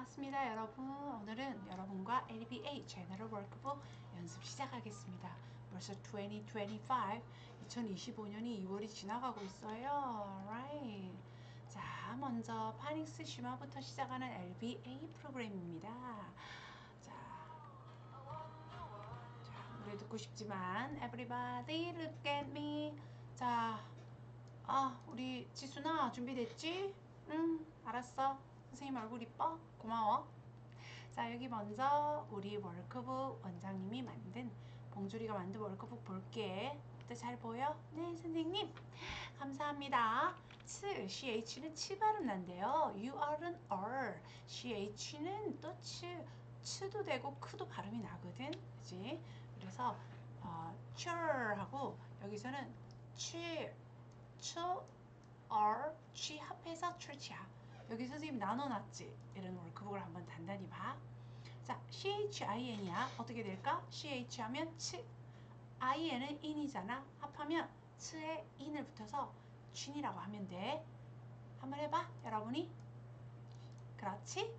반갑습니다 여러분 오늘은 여러분과 LBA 제너럴 월크북 연습 시작하겠습니다 벌써 2025 2025년이 2월이 지나가고 있어요 right. 자 먼저 파닉스 슈마부터 시작하는 LBA 프로그램입니다 자, 자 노래 듣고 싶지만 Everybody look at me 자 아, 우리 지수나 준비됐지? 응, 알았어. 선생님 얼굴 이뻐? 고마워. 자, 여기 먼저 우리 월크북 원장님이 만든 봉주리가 만든 월크북 볼게. 잘 보여? 네, 선생님. 감사합니다. 츠, CH는 치 발음 난대요. UR은 R, CH는 또 츠, 츠도 되고 크도 발음이 나거든. 그지? 그래서 어, 하고 여기서는 치, 츠, R, G 합해서 church야. 여기 선생님 나눠놨지? 이런 월크북을 한번 단단히 봐. 자, CHIN이야. 어떻게 될까? CH 하면 치, IN은 in이잖아. 합하면 치에 in을 붙여서 춘이라고 하면 돼. 한번 해봐, 여러분이. 그렇지?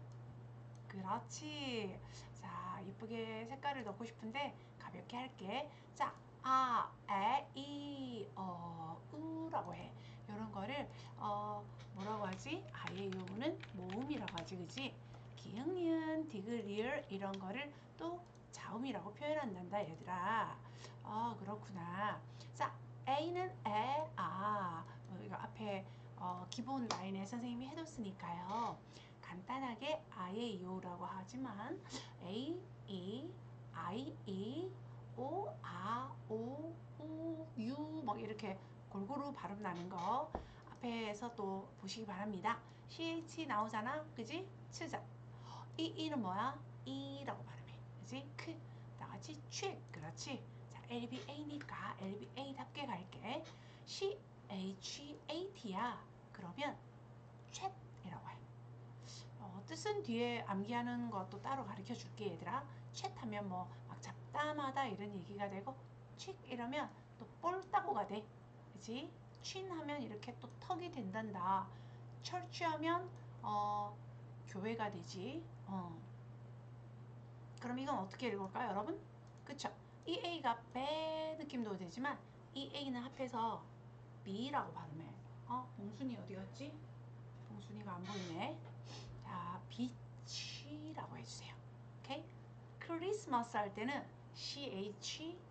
그렇지. 자, 이쁘게 색깔을 넣고 싶은데 가볍게 할게. 자, 아, 에, 이, 어, 우라고 해. 이런 거를 어, 뭐라고 하지? 아예 요는 모음이라고 하지, 그지? 기흥, 니은, 디귿, 리을 이런 거를 또 자음이라고 표현한단다, 얘들아. 어, 그렇구나. 자, A는 에, 아. 어, 이거 앞에 어, 기본 라인에 선생님이 해뒀으니까요. 간단하게 아예 요라고 하지만 A, E, I, E, 오, 아, 오, 우, 유, 막 이렇게 골고루 발음 나는 거 앞에서 또 보시기 바랍니다. CH 나오잖아, 그지? 치자. 이, 이는 뭐야? 이라고 발음해. 그지? 크. 나같이 취. 그렇지. 자, LBA니까 LBA답게 갈게. CHAT야. 그러면 챗이라고 해. 어, 뜻은 뒤에 암기하는 것도 따로 가르쳐 줄게 얘들아 챗 하면 뭐 막 잡다마다 이런 얘기가 되고 칙 이러면 또 볼 따고가 돼 그지 친 하면 이렇게 또 턱이 된단다. 철취하면 어 교회가 되지. 어. 그럼 이건 어떻게 읽을까요 여러분? 그쵸? 이 A가 배 느낌도 되지만 이 A는 합해서 B라고 발음해. 어 봉순이 어디 갔지? 봉순이가 안 보이네. 자, 비치라고 해주세요. 오케이? 크리스마스 할 때는 C-H-R-I-S-T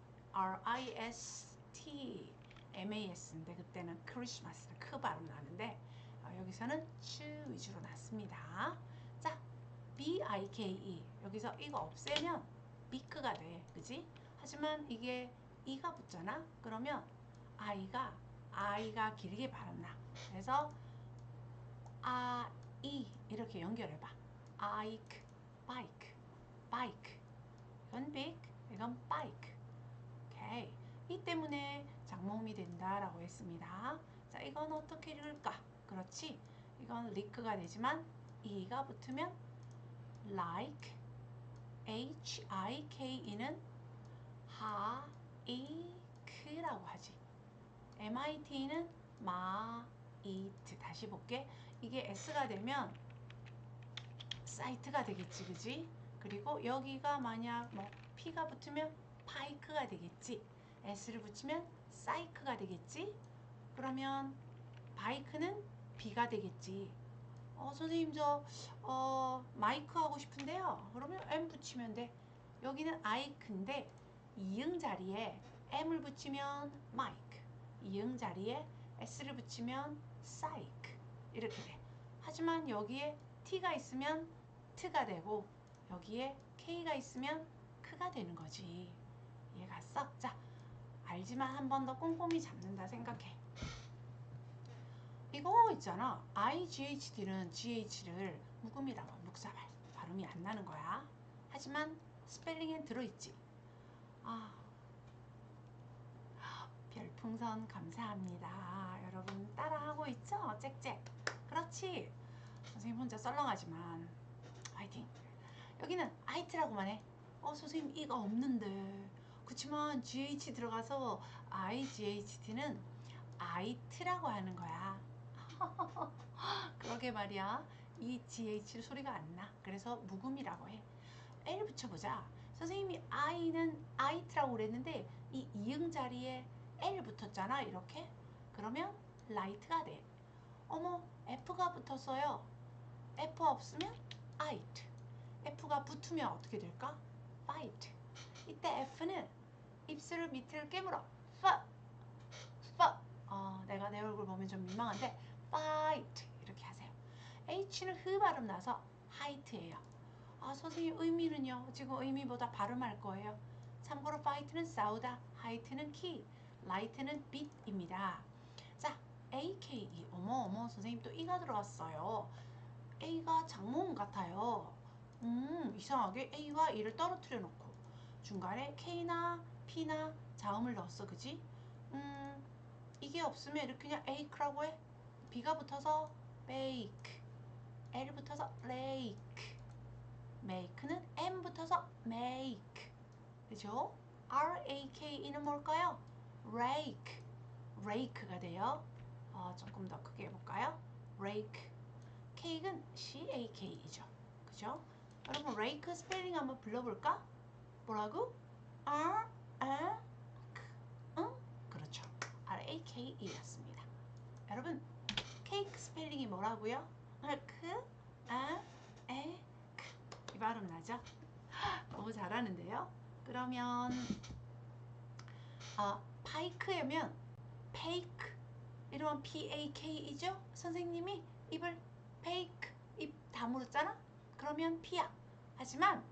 M-A-S인데 그때는 크리스마스를 크 발음 나는데 어, 여기서는 치 위주로 났습니다. 자, B-I-K-E 여기서 이거 없애면 비크가 돼. 그지? 하지만 이게 이가 붙잖아? 그러면 I가 I가 길게 발음나. 그래서 아, 이 이렇게 연결해봐. 아이크, 바이크, 바이크. 이건 빅, 이건 바이크. 오케이. 이 때문에 장모음이 된다라고 했습니다. 자, 이건 어떻게 읽을까? 그렇지. 이건 리크가 되지만 이가 붙으면 like, h-i-k-e는 하이크라고 하지. mit는 마 it 다시 볼게 이게 s가 되면 사이트가 되겠지 그지 그리고 여기가 만약 뭐 p가 붙으면 파이크가 되겠지 s를 붙이면 사이크가 되겠지 그러면 바이크는 b가 되겠지 어 선생님 저 어, 마이크 하고 싶은데요 그러면 m 붙이면 돼 여기는 아이크인데 이응 자리에 m을 붙이면 마이크 이응 자리에 s를 붙이면 psych 이렇게 돼. 하지만 여기에 t가 있으면 t가 되고 여기에 k가 있으면 크가 되는 거지. 이해 갔어? 자, 알지만 한 번 더 꼼꼼히 잡는다 생각해. 이거 있잖아. IGHD는 GH를 묵음이라고 묵사발 발음이 안 나는 거야. 하지만 스펠링엔 들어있지. 아, 별풍선 감사합니다. 여러분 따라하고 있죠? 짹짹. 그렇지. 선생님 혼자 썰렁하지만 화이팅. 여기는 아이트라고만 해. 어 선생님 이가 없는데. 그렇지만 GH 들어가서 IGHT는 아이트라고 하는 거야. 그러게 말이야. 이 GH 소리가 안 나. 그래서 묵음이라고 해. L 붙여보자. 선생님이 I는 It라고 그랬는데 이 이응 자리에 L 붙었잖아. 이렇게. 그러면 light가 돼. 어머, F가 붙었어요. F 없으면 it. F가 붙으면 어떻게 될까? fight. 이때 F는 입술을 밑을 깨물어. f, f. 어, 내가 내 얼굴 보면 좀 민망한데 fight 이렇게 하세요. H는 흐 발음 나서 height예요. 아 선생님 의미는요? 지금 의미보다 발음할 거예요. 참고로 fight는 싸우다, height는 키, light는 빛입니다. 자, AKE 어머 어머 선생님 또 E가 들어갔어요. A가 장모음 같아요. 음 이상하게 A와 E를 떨어뜨려 놓고 중간에 K나 P나 자음을 넣었어 그지? 음 이게 없으면 이렇게 그냥 ake라고 해. B가 붙어서 bake, L 붙어서 lake, make는 M 붙어서 make, 그죠? R A K E는 뭘까요? rake, rake가 돼요. 어, 조금 더 크게 해볼까요? rake, cake은 C A K이죠, 그죠? 여러분 rake 스펠링 한번 불러볼까? 뭐라고? R 응? 그렇죠. R A K E였습니다. 여러분 케이크 스펠링이 뭐라고요? 크, 아, 에, 크. 이 발음 나죠? 너무 잘하는데요. 그러면 아 파이크면 페이크 이러면 P A K이죠? 선생님이 입을 페이크 입 다물었잖아? 그러면 P야. 하지만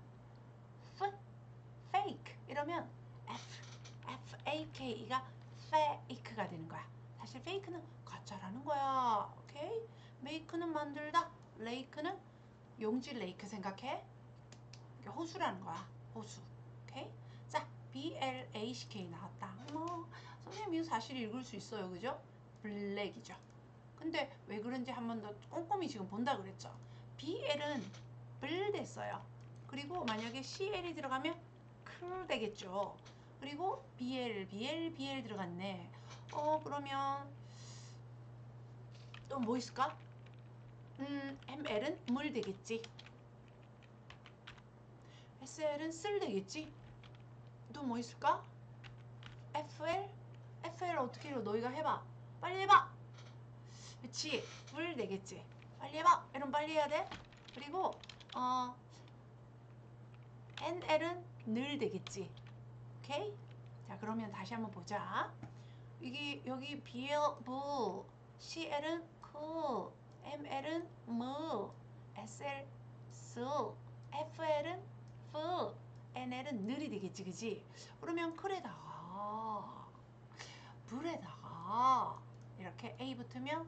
fake 이러면 F, F A K가 fake가 되는 거야. 사실 fake는 가짜라는 거야. 오케이? make는 만들다, lake는 용지 레이크 생각해. 이게 호수라는 거야. 호수. 오케이? 자, B L A C K 나왔다. 어머, 선생님 이거 사실 읽을 수 있어요, 그죠? 블랙이죠. 근데 왜 그런지 한 번 더 꼼꼼히 지금 본다 그랬죠. B L은 블 됐어요. 그리고 만약에 C L이 들어가면 클 되겠죠. 그리고 BL, BL, BL 들어갔네. 어, 그러면 또 뭐 있을까? 음, ML은 물 되겠지. SL은 쓸 되겠지. 또 뭐 있을까? FL? FL 어떻게 해요? 너희가 해봐. 빨리 해봐. 그치? 물 되겠지. 빨리 해봐. 이런 빨리 해야 돼. 그리고 어 NL은 늘 되겠지. 오케이? 자, 그러면 다시 한번 보자. 이게 여기 BL 부, CL은 그, ML은 무, SL 수, FL은 프, NL은 늘이 되겠지, 그지? 그러면 클에다가 불에다가 이렇게 A 붙으면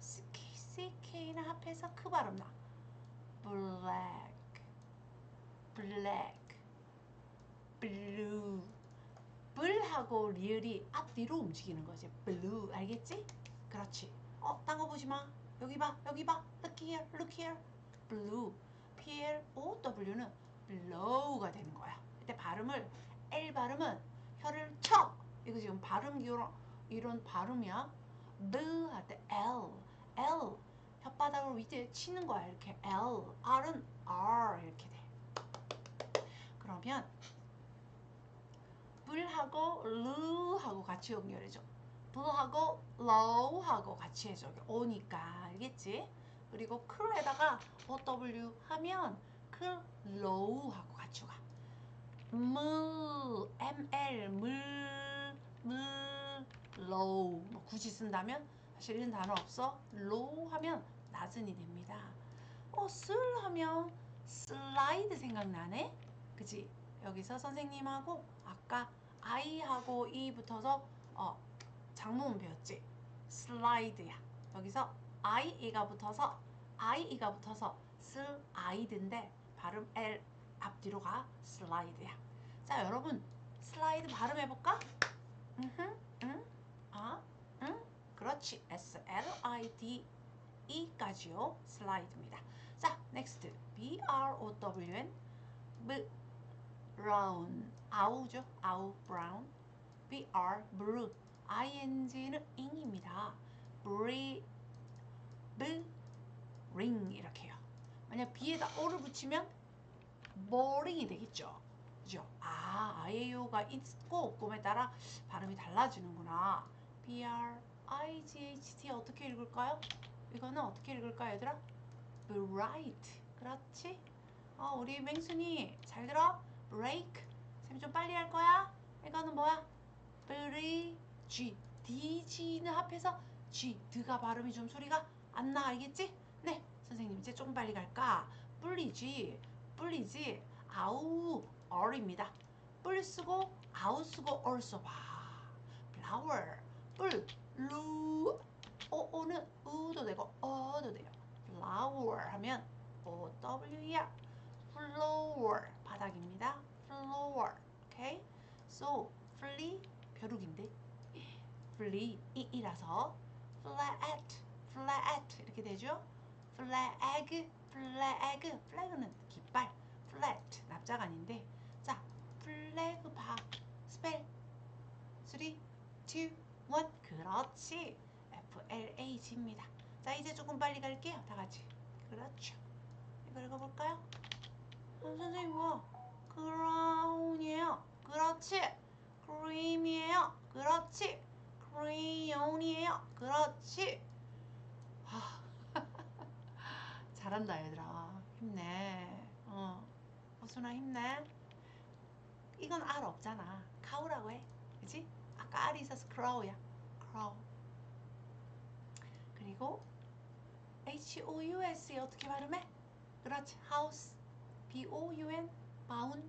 CK, CK는 합해서 크 발음 나. black, black, blue. 불하고 리을이 앞뒤로 움직이는 거지. blue 알겠지? 그렇지. 어, 딴 거 보지 마. 여기 봐, 여기 봐. Look here, look here. blue. P L O W는 blow가 되는 거야. 이때 발음을 L 발음은 혀를 쳐. 이거 지금 발음 기호로 이런 발음이야. B 할때 L, L 혓바닥을 밑에 치는 거야. 이렇게 L, R은 R 이렇게 돼. 그러면 불하고 루하고 같이 연결해줘. 불하고 low하고 같이 해줘. 오니까 알겠지? 그리고 클에다가 OW 하면 클 low하고 같이 가. 무, ml, 물, 물, low. 뭐 굳이 쓴다면 사실 이런 단어 없어. low 하면 낮은이 됩니다. 어, 쓸 하면 슬라이드 생각나네? 그치? 여기서 선생님하고 아까 I하고 E 붙어서 어, 장모음 배웠지? 슬라이드야. 여기서 I, E가 붙어서 I, E가 붙어서 슬라이드인데 발음 L 앞뒤로 가 슬라이드야. 자 여러분 슬라이드 발음해볼까? 응, 응, 아, 응, 그렇지. S L I D E까지요. 슬라이드입니다. 자, next B R O W N B brown 아우죠 아우 brown b r blue ing는 ing입니다 bri b ring 이렇게요 만약 B에다 O를 붙이면 boring이 되겠죠. 그죠? 아, IAO가 있고 없고에 따라 발음이 달라지는구나. B R I G H T 어떻게 읽을까요? 이거는 어떻게 읽을까요, 얘들아? bright. 그렇지? 어, 우리 맹순이 잘 들어? Break. 쌤좀 빨리 할 거야. 이거는 뭐야? bridge. D, G는 합해서 G. 드가 발음이 좀 소리가 안 나. 알겠지? 네. 선생님 이제 조금 빨리 갈까? 뿌리지. 뿌리지. 아우. 얼입니다. 뿔 쓰고 아우 쓰고 얼 써봐. flower. 뿔. 루. 오, 오는 우도 되고 어도 돼요. flower 하면 O W야. Floor 바닥입니다. floor. 오케이? So flea 벼룩인데 flea 이라서 flat flat 이렇게 되죠? flag flag flag는 깃발 flat 납작 아닌데 자 flag 봐 스펠 3 2 1 그렇지 F L A G입니다. 자 이제 조금 빨리 갈게요. 다 같이 그렇죠. 이거 읽어볼까요? 어, 선생님 뭐 크라운이에요. 그렇지. 크림이에요. 그렇지. 크레용이에요. 그렇지. 아, 잘한다 얘들아. 힘내. 어, 호순아 힘내. 이건 알 없잖아. 카우라고 해. 그지? 아까 알이 있어서 크라우야. 크라우. 그리고 H-O-U-S 어떻게 발음해? 그렇지. house. B-O-U-N. bound.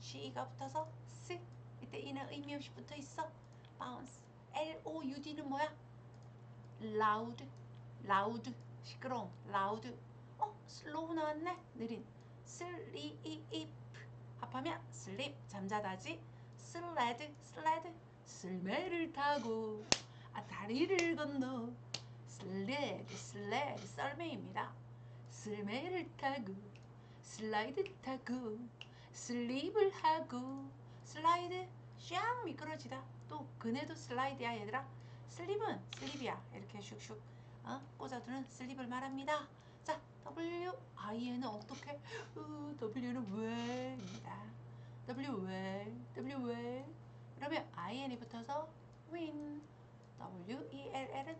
C가 붙어서 S. 이때 이는 의미 없이 붙어 있어. bounce. L-O-U-D는 뭐야? loud. loud. 시끄러움. loud. 어? slow 나왔네. 느린. sleep. 합하면 sleep. 잠자다지. sled. sled. 쓸매를 타고 아 다리를 건너 슬레드 슬레드 썰매입니다. 쓸매를 타고 슬라이드 타고 슬립을 하고 슬라이드 샹 미끄러지다. 또 그네도 슬라이드야 얘들아. 슬립은 슬립이야. 이렇게 슉슉 어? 꽂아두는 슬립을 말합니다. 자 W I는 어떻게? 어, W는 왜입니다. W 왜? W 왜? 그러면 IN이 붙어서 win. W E L L은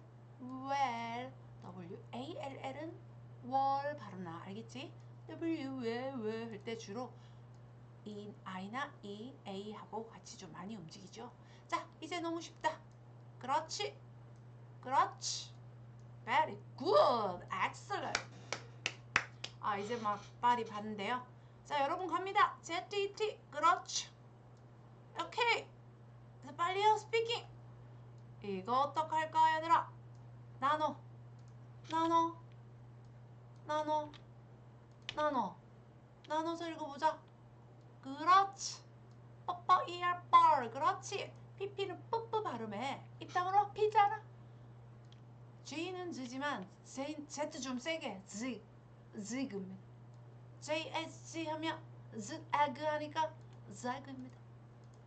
well. W A L L은 wall 발음 나 알겠지? W 왜 왜 할 때 주로 이 I나 E A 하고 같이 좀 많이 움직이죠. 자 이제 너무 쉽다. 그렇지. 그렇지. Very good. Excellent. 아 이제 막 발이 봤는데요. 자 여러분 갑니다. Z E T 그렇죠. 오케이. 빨리요 스피킹 이거 어떡할까 얘들아 나눠 나눠 나눠 나눠. 나눠서 읽어보자. 그렇지. 뽀뽀 ER 뻘. 그렇지. PP는 뿌뿌 발음해 입담으로 피잖아 G는 G지만 Z, 좀 세게. Z. Z입니다 JSG 하면 Z 에그 하니까 Z입니다.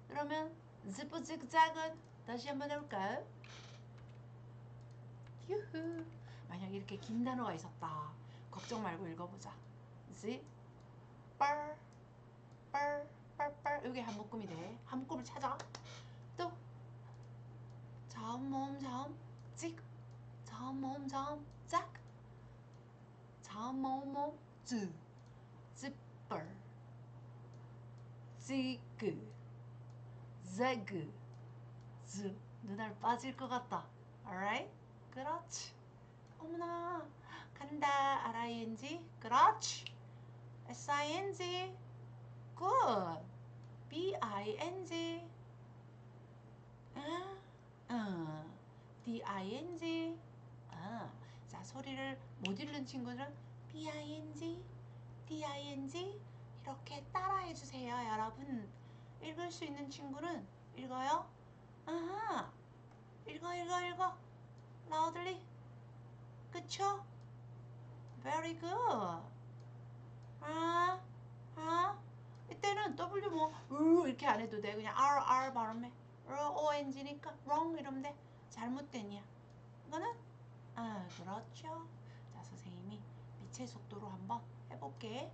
그러면 지프 직작은 다시 한번 해볼까요? 유후. 만약 이렇게 긴 단어가 있었다. 걱정 말고 읽어보자 지? 뻘, 뻘, 뻘, 뻘. 여기 한 묶음이 돼. 한 묶음을 찾아. 또. 자음, 모음, 자음, 찍. 자음, 모음, 자음, 짝. 자음, 모음, 모음, 즈. 찌뻘. 지그. zeഗ് z 눈알 빠질 것 같다. Alright? 그렇지. 어머나. 간다. R-I-N-G 그렇지 S-I-N-G good. B-I-N-G 응? 응. D-I-N-G 아, 자 소리를 못 읽는 친구들은 B-I-N-G D-I-N-G 이렇게 따라해 주세요 여러분. 읽을 수 있는 친구는 읽어요? 아하. 읽어 읽어 읽어. Loudly. 그쵸? very good 아, 아. 이때는 W 뭐, 이렇게 안 해도 돼. 그냥 R, R 발음해. ONG니까 wrong 이러면 돼. 잘못된이야. 이거는, 아, 그렇죠. 자, 선생님이 빛의 속도로 한번 해볼게.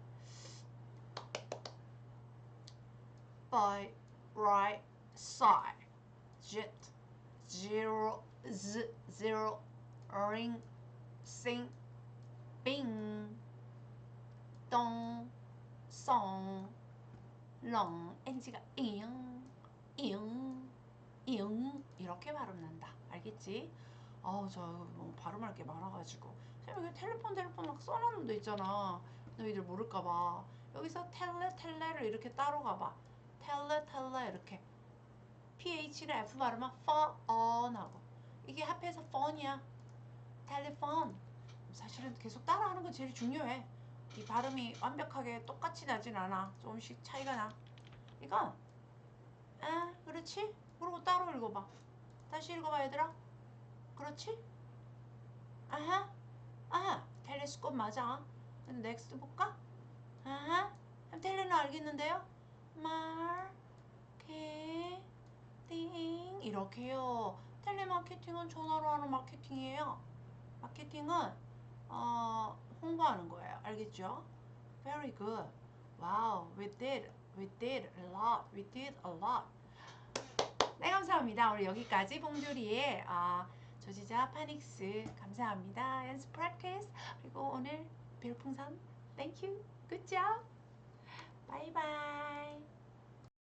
By right side, jet, zero, z, zero, ring, sing, bing. 동 송, 렁, NG가 잉, 잉, 잉 이렇게 발음 난다. 알겠지? 아우 저 뭐 발음할 게 많아가지고 선생님 텔레폰 텔레폰 막 써놓은 데 있잖아. 너희들 모를까봐 여기서 텔레 텔레를 이렇게 따로 가봐. 텔레 텔레 이렇게 PH를 F 발음은 펀 하고 이게 합해서 펀이야. 텔레폰 사실은 계속 따라하는 건 제일 중요해. 이 발음이 완벽하게 똑같이 나진 않아. 조금씩 차이가 나. 이건 아 그렇지? 그러고 따로 읽어봐. 다시 읽어봐 얘들아. 그렇지? 아하 아하 텔레스콥 맞아. 근데 넥스트 볼까? 아하 그럼 텔레는 알겠는데요? 마케팅 이렇게요. 텔레마케팅은 전화로 하는 마케팅이에요. 마케팅은 어, 홍보하는 거예요. 알겠죠? Very good. Wow, we did, we did a lot, we did a lot. 네, 감사합니다. 우리 여기까지 봉조리의 어, 조지자 파닉스 감사합니다. 연습 practice 그리고 오늘 별풍선 Thank you. Good job. Bye bye.